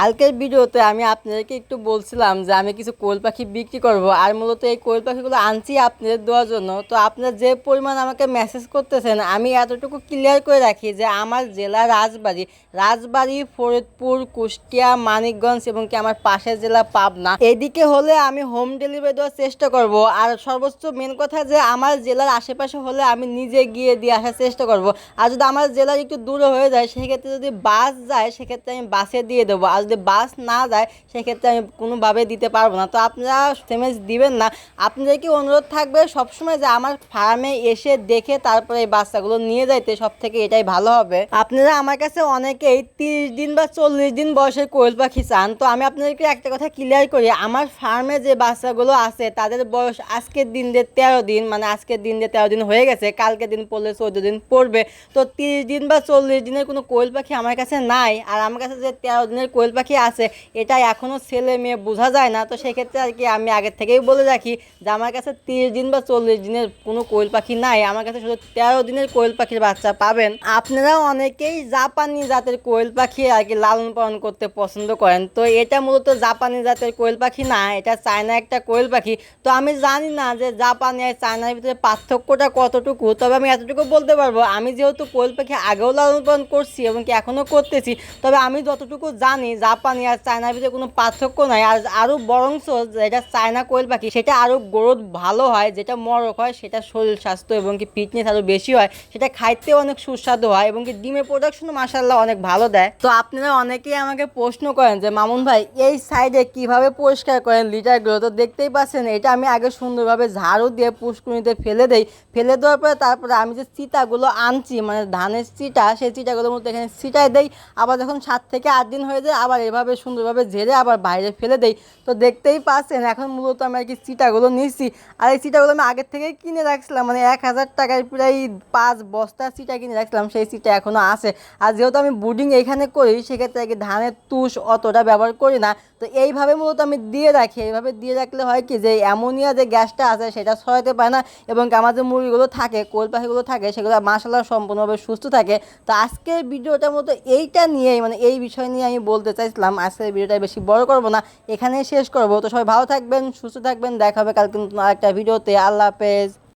কালকের ভিডিওতে আমি আপনাদেরকে একটু বলছিলাম যে আমি কিছু কোয়েল পাখি বিক্রি করব, আর মূলত এই কোয়েল পাখিগুলো আনছি আপনাদের দেওয়ার জন্য। তো আপনারা যে পরিমাণ আমাকে মেসেজ করতেছেন, আমি এতটুকু ক্লিয়ার করে রাখি যে আমার জেলা রাজবাড়ি রাজবাড়ি, ফরিদপুর, কুষ্টিয়া, মানিকগঞ্জ এবং কি আমার পাশের জেলা পাবনা। এদিকে হলে আমি হোম ডেলিভারি দেওয়ার চেষ্টা করব, আর সর্বোচ্চ মেন কথা যে আমার জেলার আশেপাশে হলে আমি নিজে গিয়ে দিয়ে আসার চেষ্টা করব। আর যদি আমার জেলার একটু দূরে হয়ে যায়, সেক্ষেত্রে যদি বাস যায়, সেক্ষেত্রে আমি বাসে দিয়ে দেবো। আর যদি বাস না যায়, সেক্ষেত্রে আমি কোনোভাবে দিতে পারব না। তো আপনারা এসএমএস দিবেন না। আপনাদেরকে অনুরোধ থাকবে, সবসময় যে আমার ফার্মে এসে দেখে তারপরে এই বাচ্চাগুলো নিয়ে যাইতে সব থেকে এটাই ভালো হবে। আপনারা আমার কাছে অনেকেই তিরিশ দিন বা চল্লিশ দিন বয়সের কোয়েল পাখি চান। তো আমি আপনাদেরকে একটা কথা ক্লিয়ার করি, আমার ফার্মে যে বাচ্চাগুলো আছে, তাদের বয়স আজকের দিন দিয়ে তেরো দিন মানে আজকের দিন দিয়ে তেরো দিন হয়ে গেছে কালকে দিন পড়লে চৌদ্দ দিন পড়বে। তো তিরিশ দিন বা চল্লিশ দিনের কোনো কোয়েল পাখি আমার কাছে নাই। আর আমার কাছে যে তেরো দিনের কোয়েল পাখি আছে এটা এখনও ছেলে মেয়ে বোঝা যায় না। তো সেক্ষেত্রে আর কি আমি আগের থেকেই বলে রাখি যে আমার কাছে তিরিশ দিন বা চল্লিশ দিনের কোনো কোয়েল পাখি নাই। আমার কাছে শুধু তেরো দিনের কোয়েল পাখির বাচ্চা পাবেন। আপনারা অনেকেই জাপানি জাতের কোয়েল পাখি আর কি লালন পালন করতে পছন্দ করেন। তো এটা মূলত জাপানি জাতের কোয়েল পাখি না, এটা চায়না একটা কোয়েল পাখি। তো আমি জানি না যে জাপানি আর চায়নার ভিতরে পার্থক্যটা কতটুকু, তবে আমি এতটুকু বলতে পারব, আমি যেহেতু কোয়েল পাখি আগেও লালন পালন করছি এবং কি এখনও করতেছি, তবে আমি যতটুকু জানি জাপানি আর চায়নার ভিতরে কোনো পার্থক্য নাই। আর আরও বরংস যেটা চায়না কোয়েল পাখি, সেটা আরও গ্রোথ ভালো হয়, যেটা মরক হয়, সেটা শরীর স্বাস্থ্য এবং কি ফিটনেস আরও বেশি হয়, সেটা খাইতেও অনেক সুস্বাদু হয় এবং কি ডিমের প্রোডাকশনও মাসাল্লাহ অনেক ভালো দেয়। তো আপনারা অনেকেই আমাকে প্রশ্ন করেন যে, মামুন ভাই, এই সাইডে কীভাবে পরিষ্কার করেন লিটারগুলো তো দেখতেই পাচ্ছেন, এটা আমি আগে সুন্দরভাবে ঝাড়ু দিয়ে পুষ্কুনিতে ফেলে দেই। ফেলে দেওয়ার পরে তারপরে আমি যে চিতাগুলো আনছি মানে ধানের চিটা, সেই চিটাগুলোর মধ্যে এখানে চিটায় দেই। আবার যখন সাত থেকে আট দিন হয়ে যায় আবার এভাবে সুন্দরভাবে ঝেড়ে আবার বাইরে ফেলে দেই। তো দেখতেই পাচ্ছেন, এখন মূলত আমি আর কি চিটাগুলো নিচ্ছি। আর এই চিটাগুলো আমি আগের থেকেই কিনে রাখছিলাম মানে এক হাজার টাকায় প্রায় পাঁচ বস্তা চিটা কিনে রাখছিলাম, সেই চিটা এখনও আছে। আর যেহেতু আমি বুডিং এখানে করি, সেক্ষেত্রে আর কি ধানের তুষ অতটা ব্যবহার করি না। তো এইভাবে মূলত আমি দিয়ে রাখি। এইভাবে দিয়ে রাখলে হয় কি যে, অ্যামোনিয়া যে গ্যাসটা আছে সেটা ছড়াতে পারে না এবং যে মুরগিগুলো থাকে, কোল পাখিগুলো থাকে, সেগুলো মাসাল্লাহ সম্পূর্ণভাবে সুস্থ থাকে। তো আজকের ভিডিওটার মতো এইটা নিয়েই মানে এই বিষয় নিয়ে আমি বলতে চাইছিলাম, আজকের ভিডিওটা বেশি বড় করব না, এখানেই শেষ করব। তো সবাই ভালো থাকবেন, সুস্থ থাকবেন, দেখা হবে কালকে নতুন আরেকটা ভিডিওতে। আল্লাহ হাফেজ।